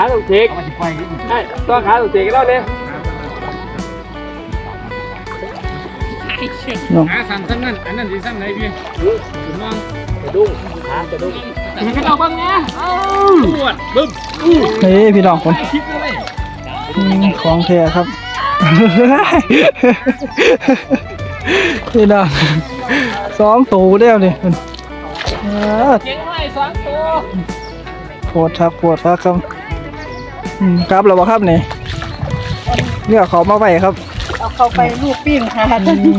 ขาถูกเทกเอามาสิไฟใช่ต้องขาถูกเทกแล้วเนี่ยหาสั่งสั่งนั่นอันนั้นสิสั่งไหนพี่ผมมองกระดุ้งขากระดุ้งมันก็เอาบ้างนะตรวจบึ้มนี่พี่น้องคนคลิปเลยอืมของแท้ครับพี่น้องสองตูเดียวนี่เออเก่งไว้สองตัวปวดทักปวดทักครับ อืมกลับแล้วบ่ครับนี่เลือกเขามาไว้ครับเอาเข้าไปลูกปิ้งค่ะอืม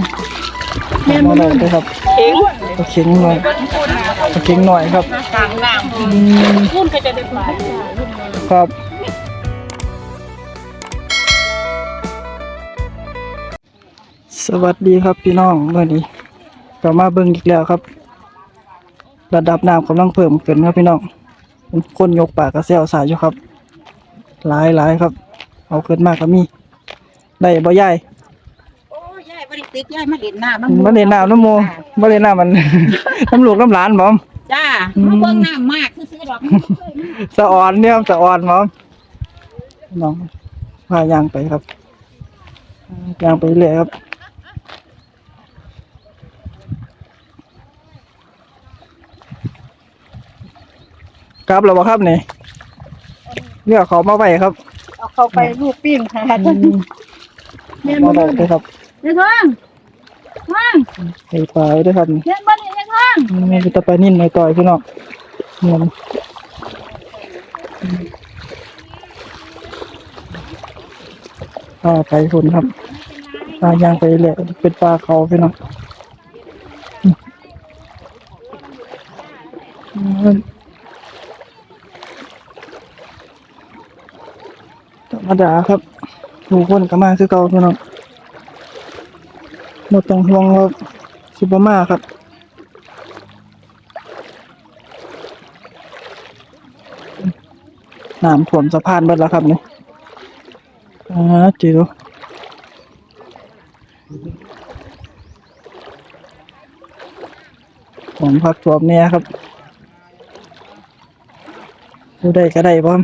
เอามาไว้ด้วยครับเข็งเอาเข็งหน่อยเอาเข็งหน่อยครับกลางน้อืมำพุ่นก็จะได้ไปครับสวัสดีครับพี่น้องเมื่อนี้ก็มาเบิ่งอีกแล้วครับ ระดับน้ำกำลังเพิ่มขึ้นครับพี่น้องเป็นคนยกปากกระเซลสายอยู่ครับ หลายหลายครับ เอาขึ้นมากก็มี ได้บ่ยายโอ้ยายบริติดยายมาเด่นหน้าบ้างบ่เล่นน้ำน้ำโมบ่เล่นน้ำมัน น้ำลูกน้ำหลานบ่จ้าอืมมาเบิ่งน้ำมากซื้อๆดอกสะอ่อนเนี่ยครับสะอ่อนบ่น้องพายางไปครับยางไปเรื่อยครับกลับแล้วบ่ครับนี่ เลือกเขามาไว้ครับเอาเข้าไปลูกปิ้งค่ะอืมมาไว้ด้วยครับเดี๋ยวท้องท้องไอ้ปลาไว้ด้วยครับนี่เดี๋ยวบ้านนี่เดี๋ยวท้องอืมมันจะไปนิ่นในต่อยพี่น้องเงินปลาไปคนครับปลายางไปเรื่อยเป็นปลาเขาพี่น้อง มอืมธรรมดาครับทุกคนก็มาคือเก่าพี่น้องหมดต้องห่วงว่าสิบมาครับน้ำท่วมสะพานเบิดแล้วครับนี่อ่าจิ๋วผมพักท่วมเนี่ยครับดูได้ก็ได้บ้าง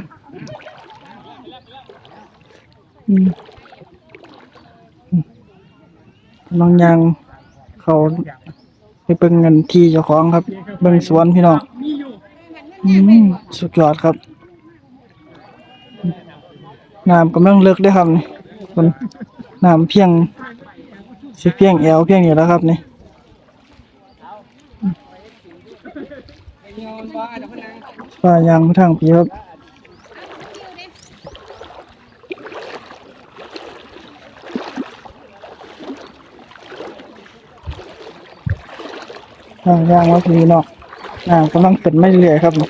อืมอืม ลองยางเขาไปเบิ่งเงินที่เจ้าของครับ เบิ่งสวนพี่น้องอืมสุดยอดครับน้ำกำลังเลิกได้ครับนี่คนน้ำเพียงสิเพียงแอวเพียงอยู่แล้วครับนี่ป่ายางทางปีครับ ทางยางว่าพีเนาะน้ำกำลังเป็นไม่เรื่อยครับนี่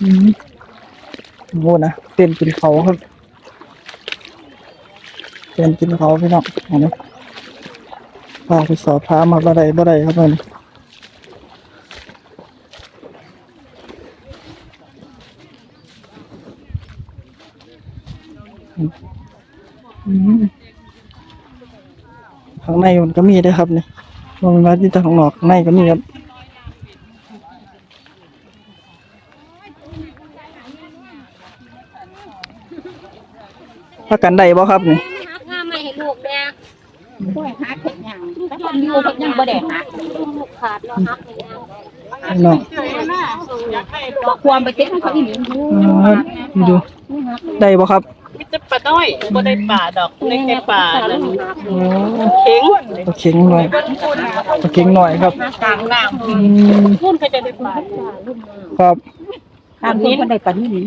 อืมโง่นะเต้นกินเขาครับเต้นกินเขาพี่น้องเห็นไหมพาไปสอบถามาบ่ได้บ่ได้ครับมันข้างในมันก็มีได้ครับเนี่ม องมาที่ตาข้างนอกข้างในก็มีครับพักกันได้บ่ครับนี่หักงาไม่ให้ลูกแดงกล้วยหักเห็ดหยังถ้าคนอยู่เห็ดหยังบ่ได้หักลูกขาดแล้วหักให้ยังพี่น้องบอกความไปติดให้เขาอีหลีอ่าดูดูได้บ่ครับ มิตรปลาน้อยบ่ได้ป่าดอกในแค่ป่านั่นโอ้เข็งปลาเข็งหน่อยปลาเข็งหน่อยครับกลางน้อืมพุ่นเขาจะได้ป่าครับำตามที่คนได้ปานนี้นี่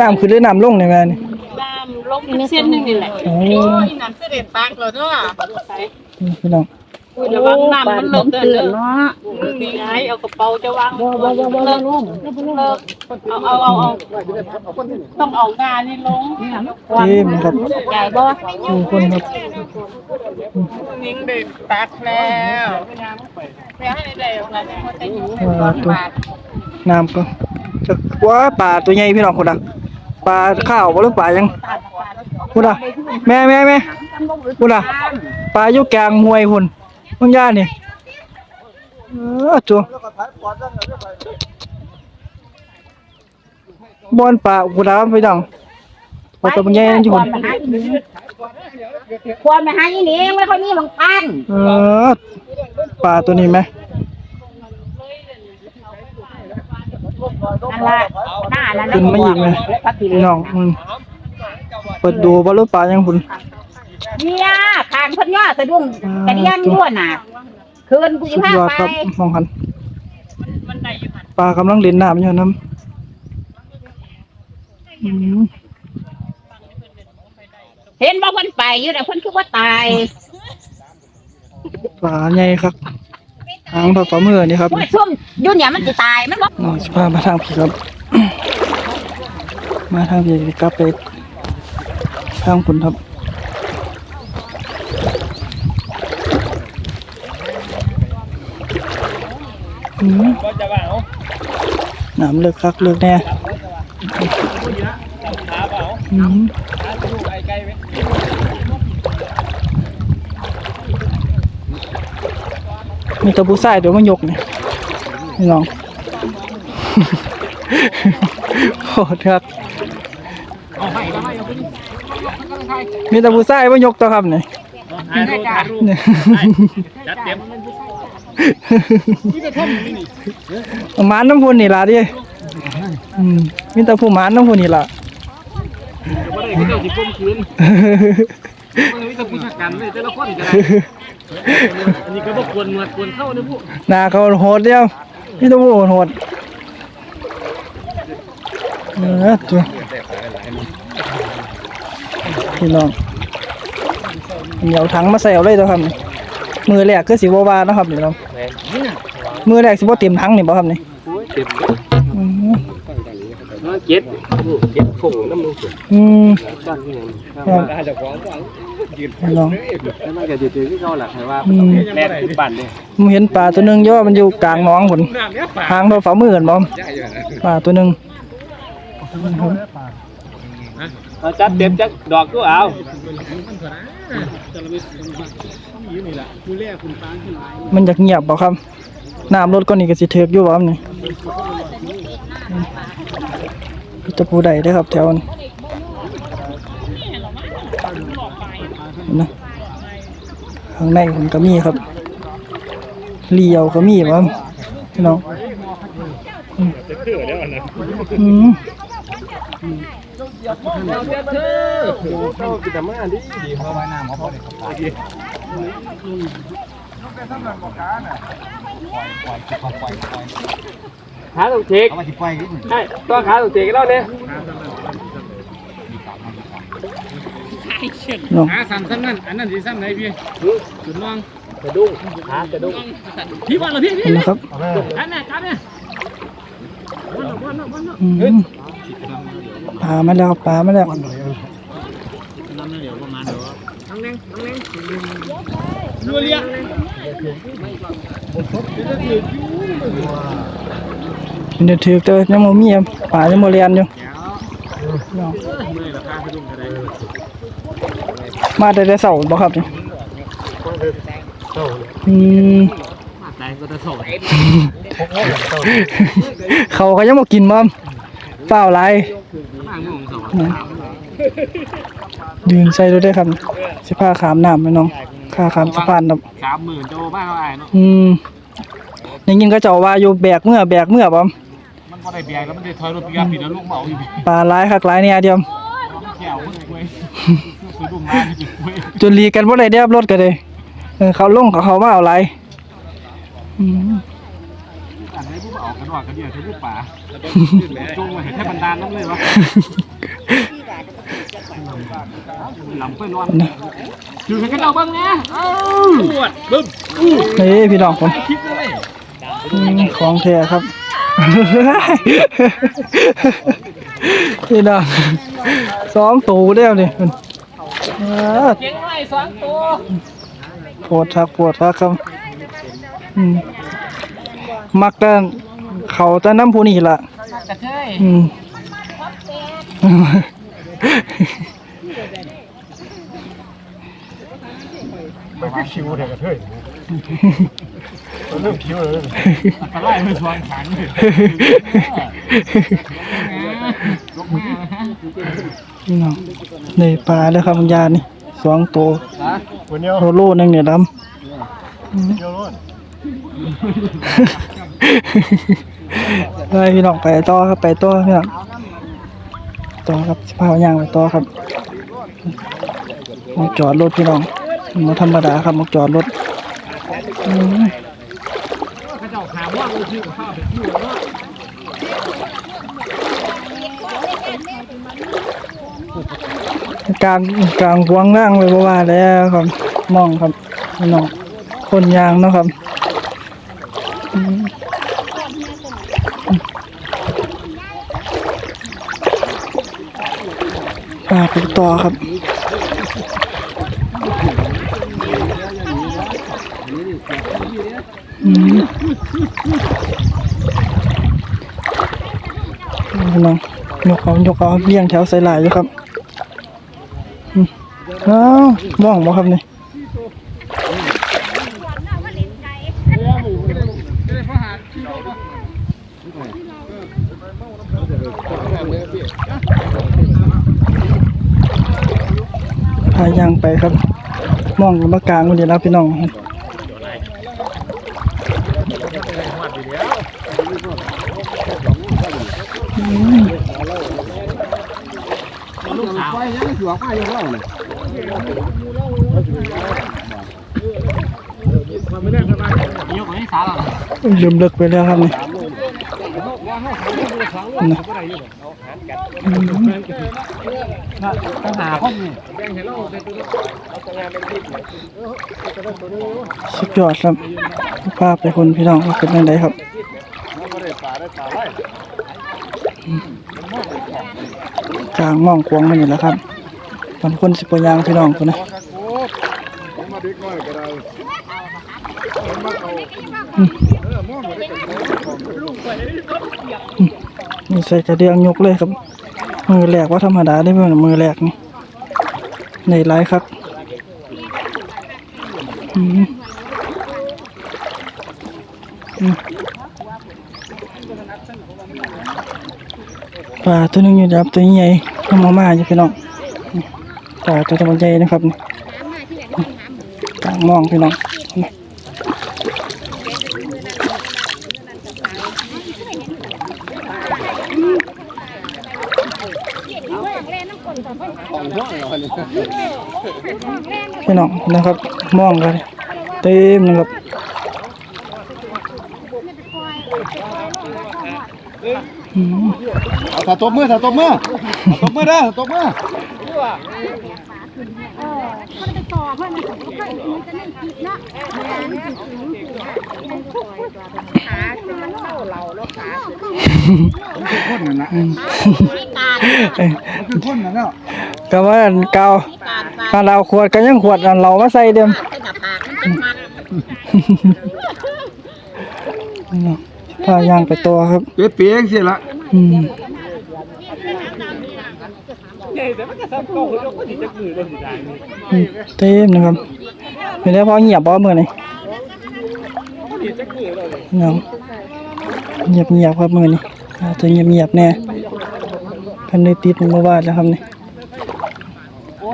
น้ำขึ้นหรือน้ำลงนี่แม่นี่น้ำลงเป็นเส้นหนึงนี่แหละโอ้โอ้ยน้ำเสด็จปากแล้วเนาะนี่พี่น้อง อุ้ยระวังน้ำมันเลิกเด้อเตือเด้นอเนาะนี่ไงเอากระเป๋าจะวางบ่บ่บ่บ่ลงเลิกเอาเอาเอาเอาต้องเอางานนี่ลงเต็มครับใหญ่บ่ทุกคนครับนิ่งเด็ดตักแล้วไม่ให้ได้แล้วนะเขาจะอยู่ว่าตัวน้ำก็จะว่าปลาตัวใหญ่พี่น้องคนละปลาข้าวบ่หรือปลายังพุ่นอะแม่แม่แม่พุ่นอะปลาอยู่กลางห้วยพุ่น บางย่านี่เออตัวบอนป่ากูดาวพี่น้องพอตัวมันใหญ่นั่นอยู่ควรมาหาอีนี่ควรมาหาอีนี่ไม่ค่อยมีบางปันเออป่าตัวนี้ไหมนั่นละหน้านั่นขึ้นมาอีกไหมพักทีพี่น้องมึงเปิดดูบ่รู้ป่ายังพุ่น เนี่ยทางเพิ่นย่อสะดุ้งกระเดียนยั่วน่ะคืนกูสุจะดพายอดไปครับมองหันปลากำลังเล่นน้ำอยู่น้ำอืมเห็นบ่เพิ่นไปอยู่แต่เพิ่นคือว่าตายปลาใหญ่ครับหางพอฝ่ามือนี่ครับว่าช่วงยุ่นเนี่ยมันจะตายมันบ่น้องสิพามาทางพี่ครับ มาทางพี่กลับไปทางคุณครับอืม ก็จะว่าเอา น้ำเลิกคักเลิกแน่ขาเปล่าอืมขาจะลูกไอ้ไกลไหมมีแตะบูใส่เดี๋ยวมันยกนี่นี่น้องโหดครับเอาให้ก็ให้เอาไปดิมีแตะบูใส่มันยกตัวครับนี่ถ่ายรูปถ่ายรูปเนี่ยจัดเต็ม หมานน้ำพุนนี่ล่ะดิอืมมีแต่ผู้หมานน้ำพุนนี่ล่ะก็ได้ก็เจ้าสิก้มคืนมันมีแต่ผู้จัดการเลยแต่ละคนก็ได้อันนี้ก็บ่ควรหนวดควรเข้านะพวกหน้าเขาโหดเดียวมีแต่ผู้โหดเออตัวพี่น้องเหนียวถังมาใส่เอาเลยตัวครับนี่ มือแรกคือสิบ่ว่าเนาะครับนี่น้องมือแรกสิบ่เต็มถังนี่บ่ครับนี่เต็มอืมเจ็ดเจ็ดฝงน้ำมันสุดอืมจ้างที่ไหนครับอาจจะฟ้องฟ้องพี่น้องแล้วมันก็จะเจอที่เขาแหละใครว่าอืมแม่ขึ้นบ้านเลยผมเห็นปลาตัวหนึงย่อมันอยู่กลางหนองพุ่นน้ำเนี้ยปากหางเท่าฝ่ามือกันบ่ปลาตัวหนึงเราจัดเต็มจักดอกก็เอา มันอยากเงียบบ่ครับน้ำรถก็นี่ก็สิเทกอยู่บ่ครับนี่พิจผู้ใดเด้อครับแถวนี้เห็นนะข้างในผมก็มีครับเลียวก็มีบ่ครับพี่น้องอืมอืมเข้ากินแต่มาดีดีเขาไว้น้ำเขาพอดี ขาต้องเทกใช่ตัวขาต้องเทกแล้วเนี่ยน้องหาซ้ำซ้ำนั่นอันนั้นสิซ้ำไหนพี่สุดน้องกระดุ้งขากระดุ้งพี่บอลเหรอพี่พี่เห็นนะครับอันนี้ครับเนี่ยอืมปลามาแล้วปลามาแล้ว รัวเรียเดี๋ยวถือเจอยังบ่มีอะปลายังบ่เรียนอยู่มาแต่แต่เช้าบ่ครับนี่อืมใจก็จะส่งเขาก็ยังบ่กินบ่เปล่าหลา ยมางงสองยืนใส่รถได้ครับสิพาขามน้ำไหมน้องค่าขามสะพานครับสามหมื่นโจบ้าเขาอายเนาะอืมได้ยินก็เจ้าว่าอยู่แบกเมื่อแบกเมื่อบ่มันก็ได้เบียร์แล้วมันได้ถอยรถปีกปิดแล้วลูกเมาอีกปลาหลายคักหลายเนี่ยเดียวแก้วมันกล้วยคือลูกน้ำนี่กล้วยจนหลีกันบ่ได้เดียบรถก็เลยเออเขาลงเขาเขามาเอาหลายอืมอันนี้ผู้ออกกันว่ากันเดียวใช้ผู้ป่าจงมาเห็นแค่บรรดาน้ำเลยวะหลังไป นอนอยู่ให้กันเราบ้างนะปวดบึ้มนี่พี่น้องผมของแท้ครับพี่น้องสองตูเดียวนี่มันเก่งหน่อยสองตัวปวดทักปวดทักครับมักแต่เขาแต่น้ำผู้นี่ล่ะกระเทยอืมคิวเด็กกระเทยเริ่มคิวเลยกระไล่ไม่ชวนขังเลยพี่เน้องในปลาแล้วครับบางยานี่สองตัวโลโลนึงเนี่ยดำไปพี่น้องไปต่อครับไปต่อพี่น้อง ต่อครับสิพาย่างไปต่อครับมาจอดรถพี่น้องมาธรรมดาครับมาจอดรถอืมข้ารกลางกลางวางล่างเลยบ่ว่าแล้วครับมองครับน้องคนยางเนาะครับาไปต่อครับอืมพี่น้องยกเอายกเอาเลี้ยงแถวใส่หลายอยู่ครับอ้าวว่องบ่ครับนี่พายางไปครับมองมากลางวันนี้แล้วพี่น้องอืมลูกสาวยังหัวป้ายังเล่าเลยยกไว้สาเราลืมเลิกไปแล้วครับนี่ นะต้องหาคนนี่สุดยอดครับภาพไปคนพี่น้องว่าเป็นยังไงครับกลางมองควงมันอยู่แล้วครับตอนคนสิบกว่ายางพี่น้องคนนะมาดีก่อืมอื นี่ใส่กระเดียงยกเลยครับ มือแหลกว่าธรรมดาได้เพื่อนมือแหลกนี่ในไลายครับอืมอืมปลาตัวนึงอยู่ดับตัวใหญ่ก็มามาอยู่พี่น้องปลาตัวตัวใหญ่นะครับนี่างมองพี่น้อง พี่น้องนะครับมองกันเต็มนะครับอืมเอาถ้าตบมือถ้าตบมือตบมือเด้อตบมือคนนั่นนะเอ้ยคือคนนั่นเนาะก็ว่าอันเก่า ถ้าเราขวดก็ยังขวดอันเรามาใส่เดิมพาย่างไปตัวครับเปียเปียงสิละอืมใหญ่แต่มันจะซ้ำเก่าเราก็ดีจะมือเราสิได้นี่อืมเต็มนะครับเป็นได้พอเงียบบ่มื้อนี้ก็ดีจะมือเราเลยเนาะเงียบเงียบๆครับมื้อนี้อาจจะเงียบเงียบๆแน่เพิ่นได้ติดเมื่อวานแล้วครับนี่โอ้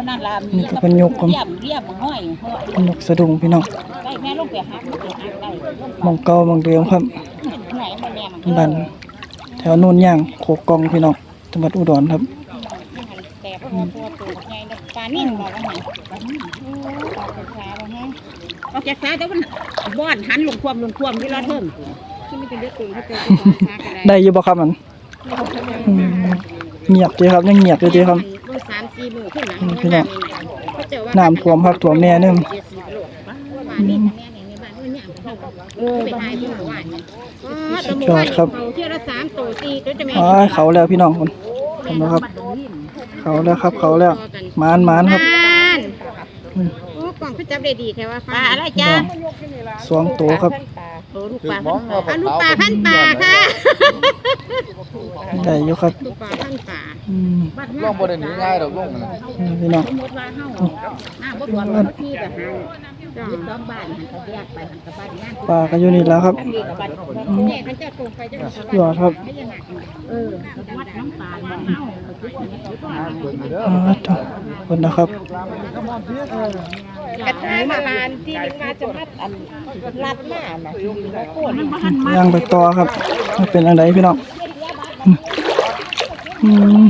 นั่นล่ะนี่ก็เพิ่นยกครับเรียบเรียบห้อยห้อยนกสะดุ้งพี่น้องได้แม่ลงไปหักไปหักได้หมองเก่าหมองเดิมครับไหนมันแม่มันบ้านแถวโน่นย่างโคกกองพี่น้องจังหวัดอุดรครับแต่พวกตัวตัวใหญ่ดอกปลานิ่มบอกว่าไงปลานิ่มโอ้ปลาปลาว่าไงออกจากสายแต่มันบ้อนหันลงความลงความที่รอดเพิ่มที่ไม่เป็นเลือดตื่นเขาเจอตัวช้ากันได้ได้อยู่บ่ครับมันอืมเงียบดีครับยังเงียบอยู่ดีครับมัน สามสี่มือขึ้นหลังอืมพี่น้องเขาเจอว่าน้ำท่วมครับท่วมแน่เด้อปลานิ่มแม่ในบ้านมันเนี่ยเออไปทายที่หมู่บ้านเนี่ยอ๋อตะหมู่บ้านเขาเที่ยวละสามตัวสี่ตัวจะแม่อ๋อเขาแล้วพี่น้องคนเห็นไหมครับ เขาแล้วครับเขาแล้วมานมานครับโอ้กล่องเขาจับได้ดีแค่ว่าปลาอะไรจ้าสองตัวครับ โอ้ลูกปลาพันปลาอะลูกปลาพันปลาค่ะได้อยู่ครับลูกปลาพันปลาอืมล่องบ่ได้หนีง่ายดอกล่องนี่พี่น้อง สมมติว่าเฮาหน้าบ่ตัวมันที่แบบหา ยึดสองบ้านหันเขาแยกไปหันกับบ้านงานปลาก็อยู่นี่แล้วครับนี่กับบ้านแม่เขาจะตรงไปจะยอดครับไม่ยังหนักเออวัดน้ำตาลบ้านเฮาอ่าจ้ะขอบคุณนะครับกระทายมาลานที่นึงมาจะมัดอันรัดหน้าน่ะโคตรย่างไปต่อครับมันเป็นอะไรพี่น้องอืม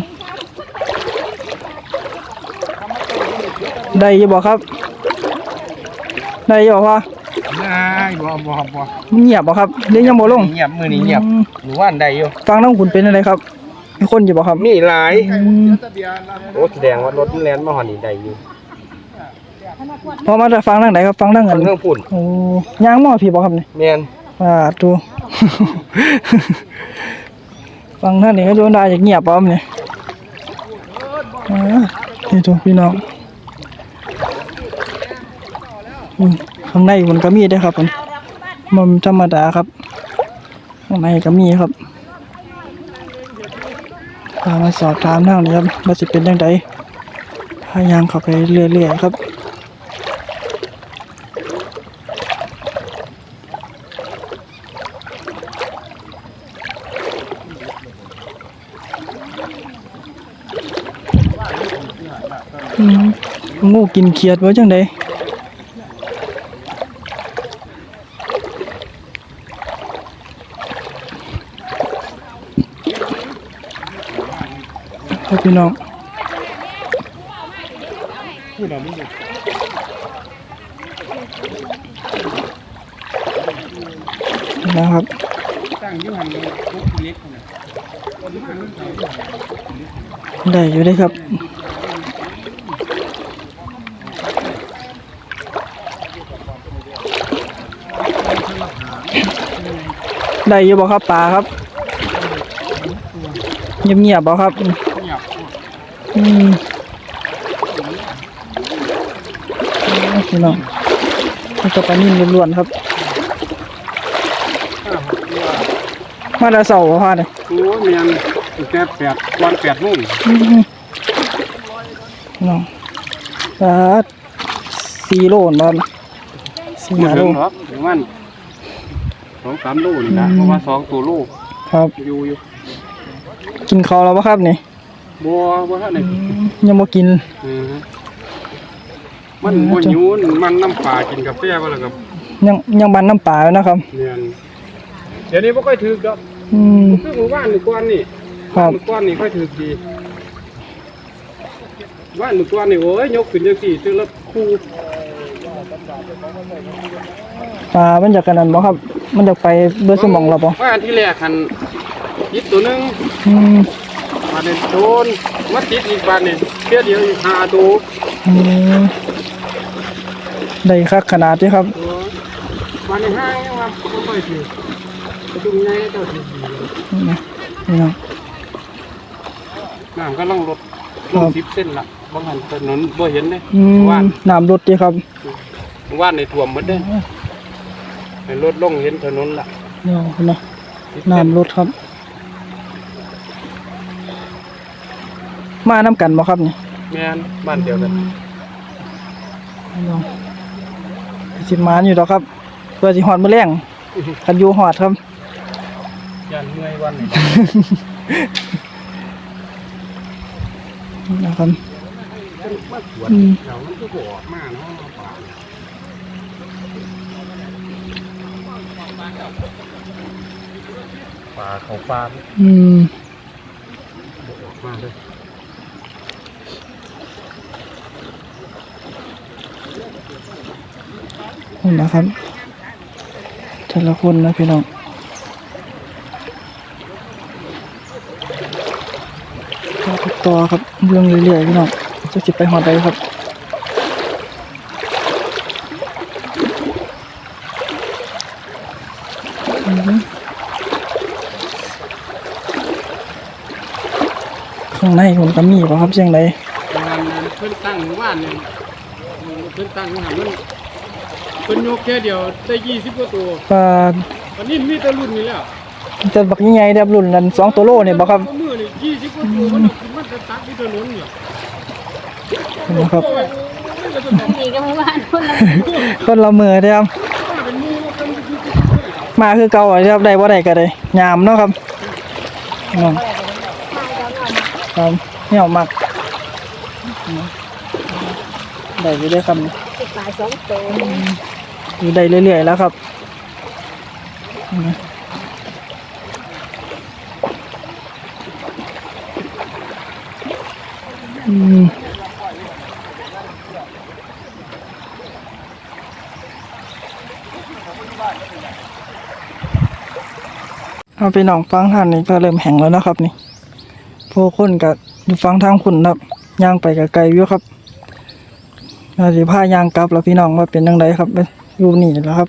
ได้อยี่บอกครับ ได้อยี่บอกว่าได้บ่บ่บ่เงียบบอกครับเดี๋ยวยังบ่ลงเงียบมือนี้เงียบอืมหนูว่านได้อยู่ฟังน้องคุณเป็นอะไรครับมีคนอยู่บอกครับมีหลายอืมโอ้แสดงว่ารถแล่นมาหอนี่ได้อยู่พอมาจะฟังทางไหนครับฟังทางเงินเรื่องพุ่นโอ้ย่างหม้อพี่บอกครับนี่แม่นอ่าดูฟังท่านนี้ก็โดนได้จากเงียบป้อมเนี่ยอ่านี่ตัวพี่น้องอืม ข้างในมันก็มีได้ครับมันมันธรรมดาครับ ข้างในก็มีครับพามาสอบถามทางนี้ครับว่าจะเป็นยังไงพยายางเข้าไปเรื่อยๆครับงูกินเขียดไว้จังได ครับพี่น้องนะครับได้อยู่ได้ครับได้อยู่บ่ครับปลาครับ เงียบๆบ่ครับ อืมเอาพี่น้องนี่ก็ปลานิ่มล้วนๆครับมาแต่เสาร์บ่พาเนี่ยโอ้แม่นตั้งแต่แปดวันแปดโมงอืมพี่น้องปลาสี่โลนบ่สี่มาห้าโลถึงหรอกประมาณสองสามโลนี่นะอืมเพราะว่าสองตัวโลครับอยู่อยู่กินข้าวแล้วบ่ครับนี่ บัวบัวท่านไหนอืมยังบ่กินอือฮะมันบัวยูนมันน้ำปลากินกาแฟบ่ล่ะครับยังยังบันน้ำปลาอยู่นะครับเนี่ยเดี๋ยวนี้บ่ค่อยถือครับอืมคือหมู่บ้านนี่กวนนี่ครับหมู่ก้อนนี่ค่อยถือดีบ้านหมู่ก้อนนี่โอ้ยยกขึ้นจังซี่ซื้อละคู่ปลามันจะกันนั้นบ่ครับ มันจะไปเบอร์สมองเราบ่ว่าอันที่แรกหันยิบตัวหนึงอืมมา เด่นโดนมาติดอีกบานนี่เพียเดียวอีกห้าตัวอืมได้คักขนาดที่ครับตัวบานในห้างยังว่าบ่ค่อยถือประจุใหญ่เจ้าถือดีนี่นะนี่นะน้ำก็ล่องรถลงสิบเส้นละบางหันถนนบ่เห็นเลยอืมว่านน้ำรถดีครับว่านในท่วมหมดเลยให้รถลงเห็นถนนละเดี๋ยวนะน้ำรถครับ มาน้ำกันบ่ครับนี่แม่นบ้านเดียวกันพี่น้องสิมานอยู่ดอกครับ เพื่อสิหอดมื้อแรงคันอยู่หอดครับยันเมื่อยวันนี่นะครับปวดอืมเดี๋ยวมันก็บออกมาเนาะปลาเขาปลาอืมออกมาเลย นี่นะครับแต่ละคนนะพี่น้องต่อครับเรื่องเรื่อยๆพี่น้องจะสิไปหอดใดครับอือฮึข้างในผมก็มีป่ะครับเชียงใดงานเพิ่นตั้งหมู่บ้านเนี่ยเพิ่นตั้งหันมัน เพิ่นยกแค่เดียวได้ยี่สิบกว่าตัวปลาวันนี้มีแต่รุ่นนี้แล้วจะบักใหญ่ๆแบบรุ่นนั้นสองตัวโลเนี่ยบ่ครับมือนี่ยี่สิบกว่าตัวมันเอาขึ้นมันจะตักที่ถนนเนี่ยนะครับโอ้ยนี่ก็เมื่อวานคนละคนละมือเด้อครับมาคือเก่าอะครับได้บ่ได้ก็ได้ยามเนาะครับอืมครับเหี่ยวมักอืมได้อยู่ได้อครับปลาสองตัวอยู่ ได้เรื่อยๆแล้วครับอืมอืมเอาไปหนองฟังท่านนี่ก็เริ่มแห้งแล้วนะครับ นี่พวกคนกับอยู่ฟังทางคุณครับย่างไปกับไกลอยู่ครับนาสิผ้ายางกลับแล้วพี่น้องว่าเป็นยังไงครับเอยู่นี่แหล้วครับ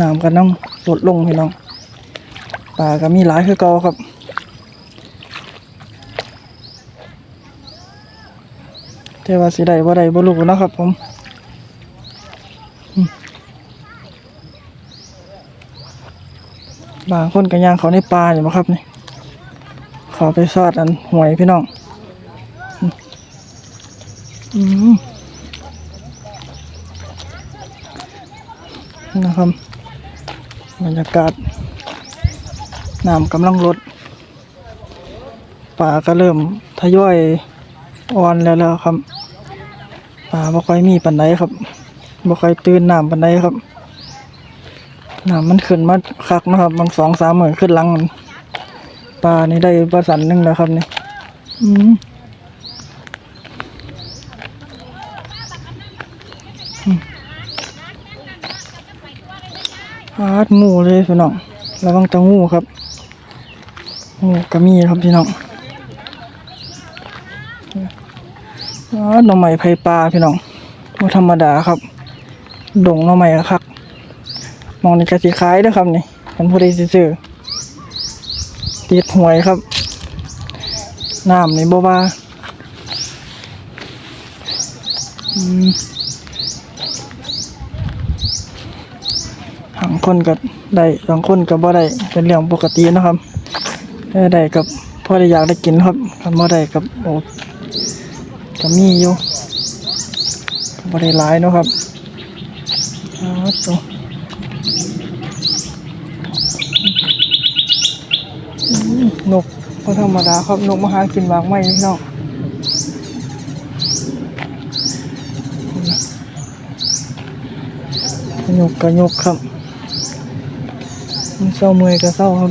น้ำกันต้องลดลงพี่น้องปลาก็มีหลายคือเก่าครับแต่ว่าสิได้บ่ได้บ่รู้นะครับผมบางคนก็ย่างเขาในปลาอยู่บ่ครับนี่เขาไปซอดอันหวยพี่น้อง อืมอืม นะครับบรรยากาศน้ำกำลังลดป่าก็เริ่มทยอยอ่อนแล้วแล้วครับป่าบ่ค่อยมีปันไดครับบ่ค่อยตื่นน้ำปันไดครับน้ำมันขึ้นมาคักนะครับบางสองสามหมื่นขึ้นหลังป่านี่ได้ประสันหนึ่งแล้วครับนี่อืมาดงูเลยพี่น้องระวังจะงูครับงูก็มีครับพี่น้องฮาดหน่อไม้ไผ่ปลาพี่น้องบ่ธรรมดาครับดงหน่อไม้คักมองในกระสีขายเด้วยครับนี่มันผู้ใดสิซื้อติดหวยครับน้ำในบ่ว่าอืม บาง คนก็ได้บางคนก็บ่ได้เป็นเรื่องปกตินะครับได้ได้กับพ่อได้อยากได้กินครับคันบ่ได้กับโอ้ก็มีอยู่บ่ได้หลายเนาะครับอ้าตัวนกก็ธรรมดาครับนกมาหากินบางไม้พี่น้องนกก็นกครับ เศร้าเมื่อยก็เศร้าครับ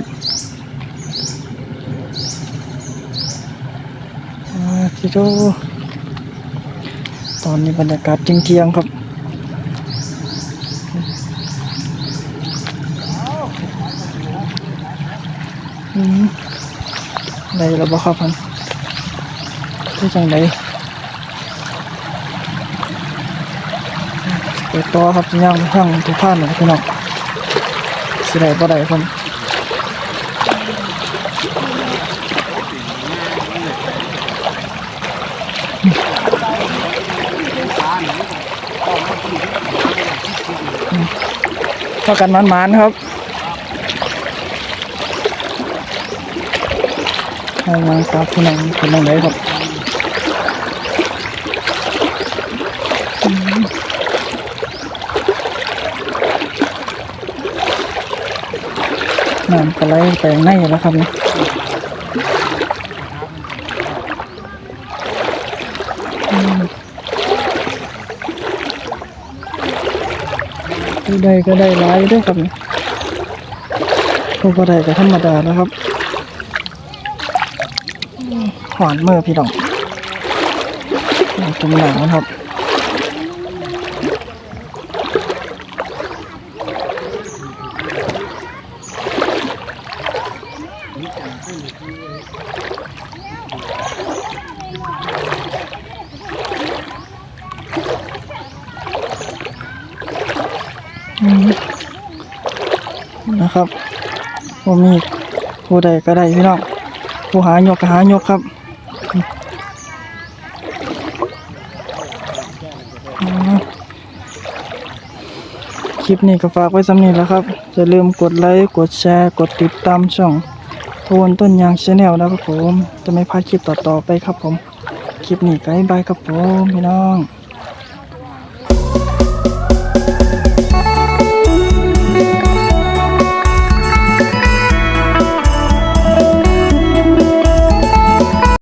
อ่าจิโดตอนนี้บรรยากาศเที่ยงๆครับอืมได้แล้วบ่ครับพันที่จังไดไปต่อครับย่างทางทุกท่านเลยพี่น้อง สิได้บ่ได้ครับพากันมันมันครับให้มาครับพี่น้องเป็นยังไงครับ น้ำก็ไหลไปข้างในแล้วครับนี่อืมผู้ก็ได้หลายด้วยครับนี่ผู้บ่ได้ก็ธรรมดาแล้วครับหวานเมื่อพี่น้องจุ่มหนังนะครับ นะครับผมมีผู้ใดก็ได้พี่น้องผู้หายกก็หายกครับอืมคลิปนี้ก็ฝากไว้สำนีแล้วครับอย่าลืมกดไลค์ กดแชร์ กดติดตามช่อง โทนต้นยางชาแนลนะครับผม จะไม่พลาดคลิปต่อๆไปครับผม คลิปนี้ก็บ๊ายบายครับผมพี่น้อง